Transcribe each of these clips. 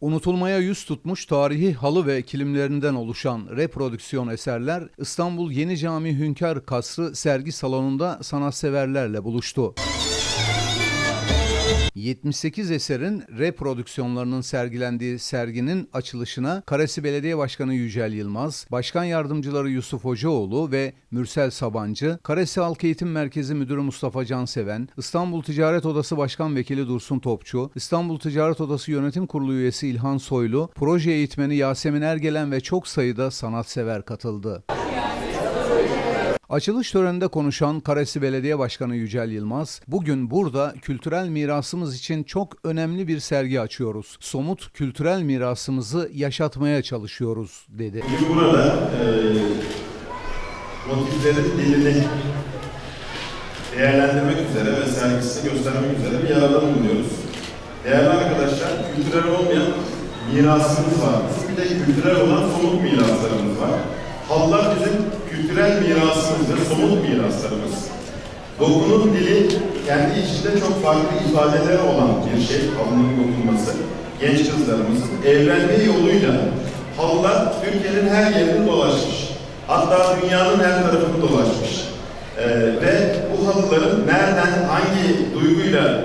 Unutulmaya yüz tutmuş tarihi halı ve kilimlerinden oluşan reprodüksiyon eserler İstanbul Yeni Cami Hünkar Kasrı sergi salonunda sanatseverlerle buluştu. 78 eserin reprodüksiyonlarının sergilendiği serginin açılışına Karesi Belediye Başkanı Yücel Yılmaz, Başkan Yardımcıları Yusuf Hocaoğlu ve Mürsel Sabancı, Karesi Halk Eğitim Merkezi Müdürü Mustafa Canseven, İstanbul Ticaret Odası Başkan Vekili Dursun Topçu, İstanbul Ticaret Odası Yönetim Kurulu üyesi İlhan Soylu, proje eğitmeni Yasemin Ergelen ve çok sayıda sanatsever katıldı. Açılış töreninde konuşan Karesi Belediye Başkanı Yücel Yılmaz, bugün burada kültürel mirasımız için çok önemli bir sergi açıyoruz. Somut kültürel mirasımızı yaşatmaya çalışıyoruz, dedi. Bugün burada e, dilini değerlendirmek üzere ve sergisini göstermek üzere bir arada bulunuyoruz. Değerli arkadaşlar, kültürel olmayan mirasımız var. Bir de kültürel olan somut miraslarımız var. Halılar bizim kültürel mirasımızdır, somut miraslarımız. Dokunun dili kendi içinde çok farklı ifadeleri olan bir şey, halının dokunması. Genç kızlarımızın evlenme yoluyla halılar Türkiye'nin her yerini dolaşmış. Hatta dünyanın her tarafını dolaşmış. Ee, ve bu halıların nereden, hangi duyguyla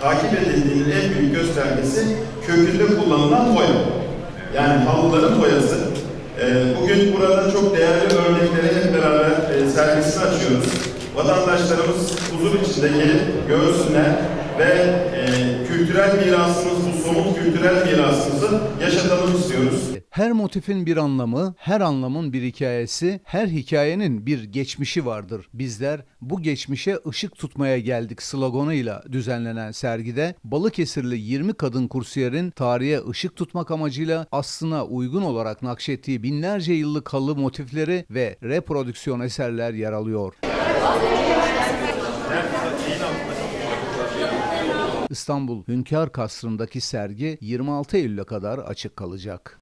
takip edildiğinin en büyük göstergesi kökünde kullanılan boya. Yani halıların boyası. Ee, bugün burada çok değerli örnekleri beraber e, sergisini açıyoruz. Vatandaşlarımız huzur içinde gelip görsünler ve e, kültürel mirasımız, bu somut kültürel mirasımızı yaşatalım istiyoruz. Her motifin bir anlamı, her anlamın bir hikayesi, her hikayenin bir geçmişi vardır. Bizler bu geçmişe ışık tutmaya geldik sloganıyla düzenlenen sergide Balıkesirli 20 kadın kursiyerin tarihe ışık tutmak amacıyla aslına uygun olarak nakşettiği binlerce yıllık halı motifleri ve reprodüksiyon eserler yer alıyor. İstanbul Hünkar Kasrı'ndaki sergi 26 Eylül'e kadar açık kalacak.